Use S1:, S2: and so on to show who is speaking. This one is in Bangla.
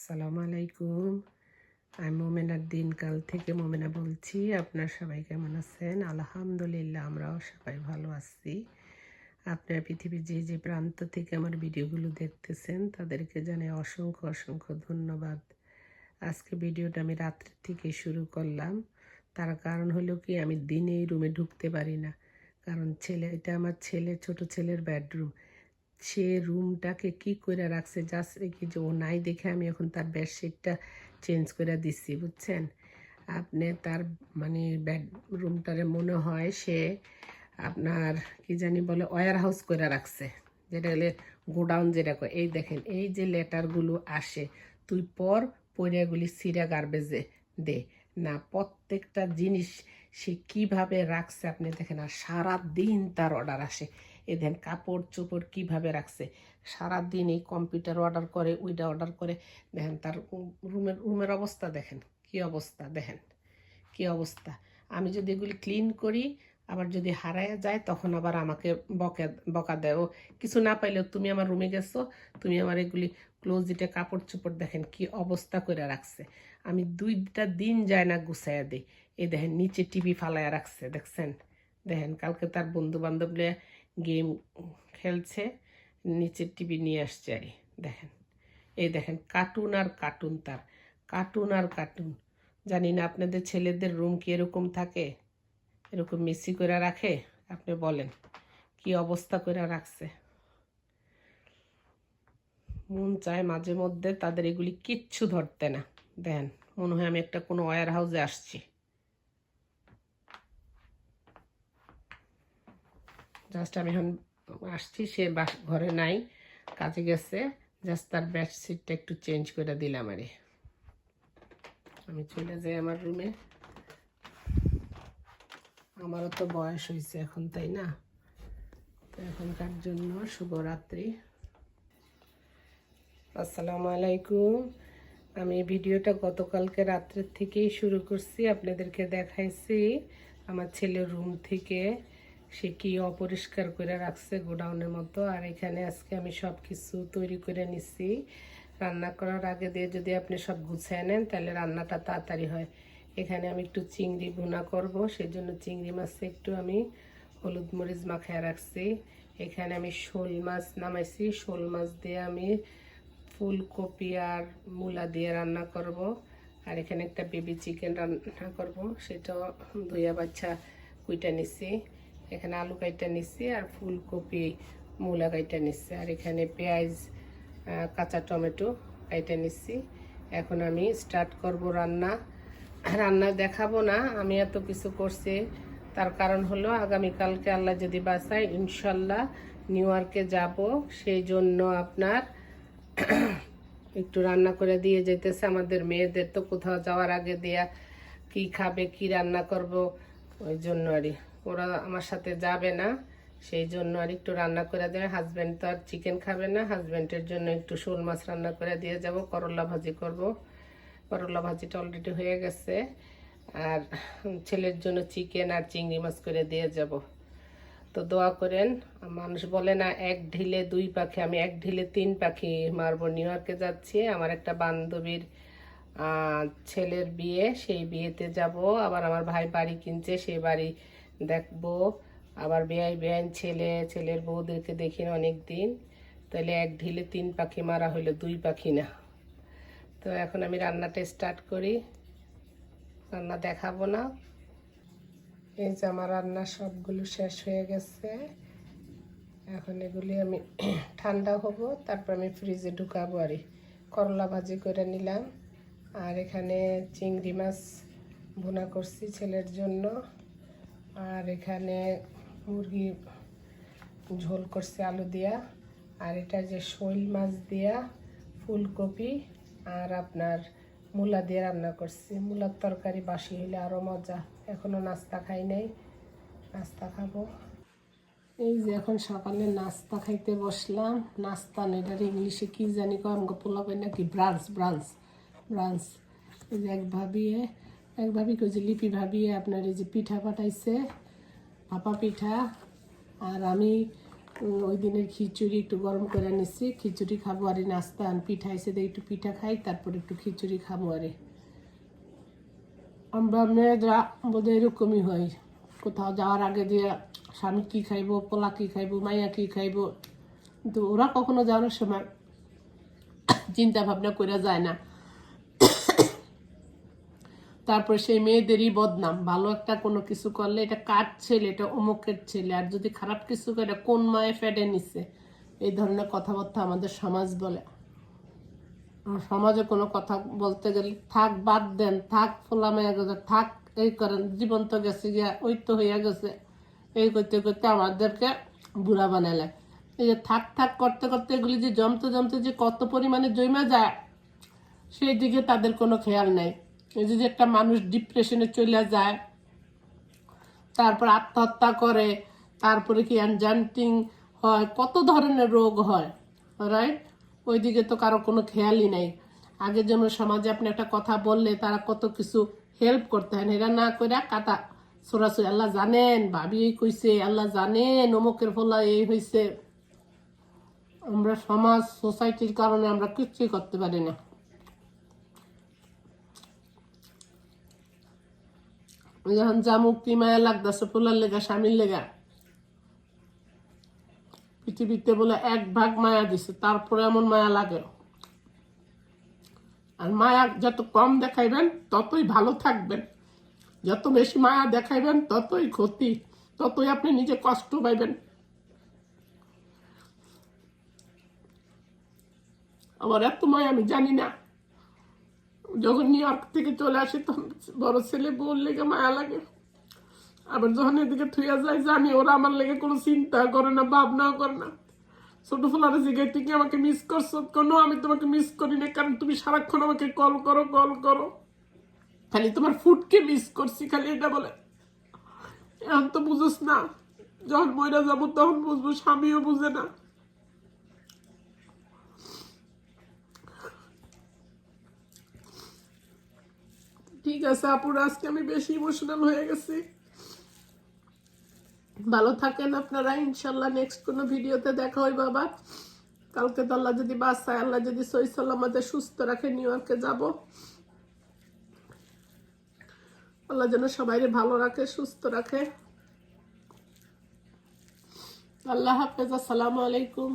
S1: আসসালামু আলাইকুম। আমি মোমেনার দিনকাল থেকে মোমেনা বলছি, আপনার সবাই কেমন আছেন? আলহামদুলিল্লাহ, আমরাও সবাই ভালো আছি। আপনার পৃথিবীর যে যে প্রান্ত থেকে আমার ভিডিওগুলো দেখতেছেন, তাদেরকে জানাই অসংখ্য অসংখ্য ধন্যবাদ। আজকে ভিডিওটা আমি রাত্রের থেকে শুরু করলাম। তার কারণ হলো কি, আমি দিনে এই রুমে ঢুকতে পারি না। কারণ ছেলে, এটা আমার ছেলে, ছোট ছেলের বেডরুম সে রুমটাকে কি করে রাখছে? জাস্ট রেখে যে ও নাই দেখে আমি এখন তার বেডশিটটা চেঞ্জ করে দিচ্ছি বুঝছেন? আপনি তার মানে বেডরুমটারে মনে হয় সে আপনার কি জানি বলে ওয়ার হাউস করে রাখছে। যেটা হলে গোডাউন যেটা এই দেখেন, এই যে লেটারগুলো আসে, তুই পর পয়রাগুলি সিরা গার্বেজে দে। না, প্রত্যেকটা জিনিস সে কীভাবে রাখছে আপনি দেখেন, আর সারা দিন তার অর্ডার আসে। এ দেখেন কাপড় চোপড় কীভাবে রাখছে? সারা দিন এই কম্পিউটার অর্ডার করে, ওইটা অর্ডার করে, দেখেন তার রুমের রুমের অবস্থা দেখেন, কি অবস্থা দেখেন, কি অবস্থা। আমি যদি এগুলি ক্লিন করি, আবার যদি হারায় যায়, তখন আবার আমাকে বকা বকা দেয়, ও, কিছু না পাইলেও তুমি আমার রুমে গেছো, তুমি আমার এগুলি ক্লোজ ক্লোজিটে কাপড় চোপড় দেখেন কি অবস্থা করে রাখছে। আমি দুইটা দিন যায় না গুছাইয়া দিই। এই দেখেন নিচে টিভি ফালাইয়া রাখছে, দেখছেন? দেখেন, কালকে তার বন্ধু বান্ধবরা গেম খেলছে নিচে টিভি নিয়ে আসছে, আর। দেখেন। এই দেখেন, কার্টুন আর কার্টুন তার, কার্টুন আর কার্টুন। জানি না আপনাদের ছেলেদের রুম কি এরকম থাকে? এরকম মিসি করে রাখে? আপনি বলেন, কি অবস্থা করে রাখছে? মন চায় মাঝে মধ্যে তাদের এগুলি কিচ্ছু ধরতে না। দেন মনে হয় আমি একটা কোনো ওয়ার হাউসে আসছি। জাস্ট আমি এখন আসছি, সে ঘরে নাই, কাজে গেছে। জাস্ট তার বেডশিটটা একটু চেঞ্জ করে দিলাম আরে। আমি চলে যাই আমার রুমে আমারও তো বয়স হয়েছে এখন, তাই না? তো এখনকার জন্য শুভরাত্রি। আসসালামু আলাইকুম। আমি ভিডিওটা গতকালকে রাত্রের থেকেই শুরু করছি, আপনাদেরকে দেখাইছি। আমার ছেলের রুম থেকে। সে কি অপরিষ্কার করে রাখছে গোডাউনের মতো? আর এখানে আজকে আমি সব কিছু তৈরি করে নিছি। রান্না করার আগে দিয়ে যদি আপনি সব গুছিয়ে নেন, তাহলে রান্নাটা তাড়াতাড়ি হয়। এখানে আমি একটু চিংড়ি ভুনা করব সেই জন্য চিংড়ি মাছে একটু আমি হলুদ মরিচ মাখায় রাখছি। এখানে আমি শোল মাছ নামাইছি। শোল মাছ দিয়ে আমি ফুলকপি আর মূলা দিয়ে রান্না করব। আর এখানে একটা বেবি চিকেন রান্না করব, সেটাও ধুইয়া বাচ্চা কুইটা নিছি। এখানে আলু কাইটা নিচ্ছি আর ফুলকপি মূলা কাইটা নিচ্ছি আর এখানে পেঁয়াজ কাঁচা টমেটো কাইটা নিচ্ছি এখন আমি স্টার্ট করব রান্না। রান্না দেখাবো না, আমি এত কিছু করছি। তার কারণ হলো আগামীকালকে আল্লাহ যদি বাসায় ইনশাল্লাহ নিউ ইয়র্কে যাব। সেই জন্য আপনার একটু রান্না করে দিয়ে যেতেছে আমাদের মেয়েদের তো কোথাও যাওয়ার আগে দেয়া কি খাবে, কি রান্না করব, ওই জন্য আর ওরা আমার সাথে যাবে না। সেই জন্য আর একটু রান্না করে দেবে হাজব্যান্ড তো আর চিকেন খাবে না। হাজব্যান্ডের জন্য একটু শোল মাছ রান্না করে দিয়ে যাব। করলা ভাজি করব। করলা ভাজিটা অলরেডি হয়ে গেছে। আর ছেলের জন্য চিকেন আর চিংড়ি মাছ করে দিয়ে যাব। তো দোয়া করেন, মানুষ বলে না, এক ঢিলে দুই পাখি। আমি এক ঢিলে তিন পাখি মারবো। নিউ ইয়র্কে যাচ্ছি। আমার একটা বান্ধবীর ছেলের বিয়ে। সেই বিয়েতে যাব। আবার আমার ভাই বাড়ি কিনছে। সেই বাড়ি দেখব। আবার বেআই বেআইন ছেলে, ছেলের বউদেরকে দেখি অনেক দিন তাহলে এক ঢিলে তিন পাখি মারা হইল, দুই পাখি না। তো এখন আমি রান্নাটা স্টার্ট করি। রান্না দেখাবো না। এই যে আমার রান্না সবগুলো শেষ হয়ে গেছে। এখন এগুলি আমি ঠান্ডা হব, তারপর আমি ফ্রিজে ঢুকাবো আর করলা ভাজি করে নিলাম। আর এখানে চিংড়ি মাছ ভুনা করছি ছেলের জন্য। আর এখানে মুরগি ঝোল করছি আলু দিয়া। আর এটা যে শৈল মাছ দিয়া ফুলকপি আর আপনার মূলা দিয়ে রান্না করছি। মূলার তরকারি বাসি হইলে আরও মজা। এখনও নাস্তা খাই নাই। নাস্তা খাব। এই যে এখন সকালে নাস্তা খাইতে বসলাম। নাস্তা না এটার ইংলিশে কি জানি কয়, আমাকে পোলাপের নাকি ব্রাঞ্চ ব্রাঞ্চ ব্রাঞ্চ। এই যে এক ভাবিয়ে এক ভাবি লিপি ভাবিয়ে আপনার এই যে পিঠা পাঠাইছে, ভাপা পিঠা, আর আমি ওই দিনের খিচুড়ি একটু গরম করে নিচ্ছি খিচুড়ি খাব আর নাস্তা আর পিঠা এসে দিয়ে একটু পিঠা খাই, তারপর একটু খিচুড়ি খাব আরে। আমরা মেয়েরা বোধহয় এরকমই হয়। কোথাও যাওয়ার আগে দিয়ে স্বামী কী খাইবো, পোলা কী খাইবো, মাইয়া কী খাইবো, কিন্তু ওরা কখনো যাওয়ার সময় চিন্তা ভাবনা করে যায় না। তারপর সেই মেয়েদেরই বদনাম। ভালো একটা কোনো কিছু করলে এটা কার ছেলে? এটা অমুকের ছেলে। আর যদি খারাপ কিছু করে, কোন মায়ে ফেটে নিছে? এই ধরনের কথাবার্তা আমাদের সমাজ বলে। সমাজে কোনো কথা বলতে গেলে, থাক, বাদ দেন, থাক, ফোলা মেয়ে গেছে থাক, এই করেন জীবন তো গেছে গিয়া, ওই তো হইয়া গেছে। এই করতে করতে আমাদেরকে বুড়া বানালে এই যে থাক থাক করতে করতে এগুলি যে জমতে জমতে যে কত পরিমাণে জমে যায়, সেই দিকে তাদের কোনো খেয়াল নেই। এই একটা মানুষ ডিপ্রেশনে চলে যায়, তারপর আত্মহত্যা করে, তারপরে কি অ্যানজান্টিং হয়, কত ধরনের রোগ হয় রাইট ওইদিকে তো কারও কোনো খেয়ালই নাই। আগে যেন সমাজে আপনি একটা কথা বললে তারা কত কিছু হেল্প করতে হয় এরা না করে কাটা সরাসরি আল্লাহ জানেন, ভাবি এই কইছে, আল্লাহ জানেন, অমুকের ফলা এই হয়েছে আমরা সমাজ সোসাইটির কারণে আমরা কিচ্ছুই করতে পারি না। যখন যা মুক্তি মায়া লাগতেছে ফুলার লেগা, স্বামীর লেগা, পৃথিবীতে বলে এক ভাগ মায়া দিছে, তারপরে এমন মায়া লাগে। আর মায়া যত কম দেখাইবেন, ততই ভালো থাকবেন। যত বেশি মায়া দেখাইবেন, ততই ক্ষতি, ততই আপনি নিজে কষ্ট পাইবেন। আমার এত মায়া আমি জানি না। যখন নিউ ইয়র্ক থেকে চলে আসি, তখন বড় ছেলে বউর লেগে মায়া লাগে। আবার যখন এদিকে থুইয়া যায়, জানি ওরা আমার লেগে কোনো চিন্তা করে না, ভাবনাও করে না। ছোট ফোলারে জিগাই তুই কি আমাকে মিস করছ? কোনো, আমি তোমাকে মিস করি না কারণ তুমি সারাক্ষণ আমাকে কল করো কল করো। খালি তোমার ফুডকে মিস করছি, খালি এটা বলে। এখন তো বুঝোস না, যখন ময়রা যাব তখন বুঝব, স্বামীও বুঝে না। ঠিক আছে, আপুরা আজকে আমি বেশি ইমোশনাল হয়ে গেছি। ভালো থাকেন আপনারা, ইনশাল্লাহ নেক্সট কোনো ভিডিওতে দেখা হইব আবার কালকে তো আল্লাহ যদি বাসায় আল্লাহ যদি সই সাল্লামাতে সুস্থ রাখে নিউ ইয়র্কে যাব। আল্লাহ যেন সবাইকে ভালো রাখে, সুস্থ রাখে। আল্লাহ হাফেজ, আসসালামু আলাইকুম।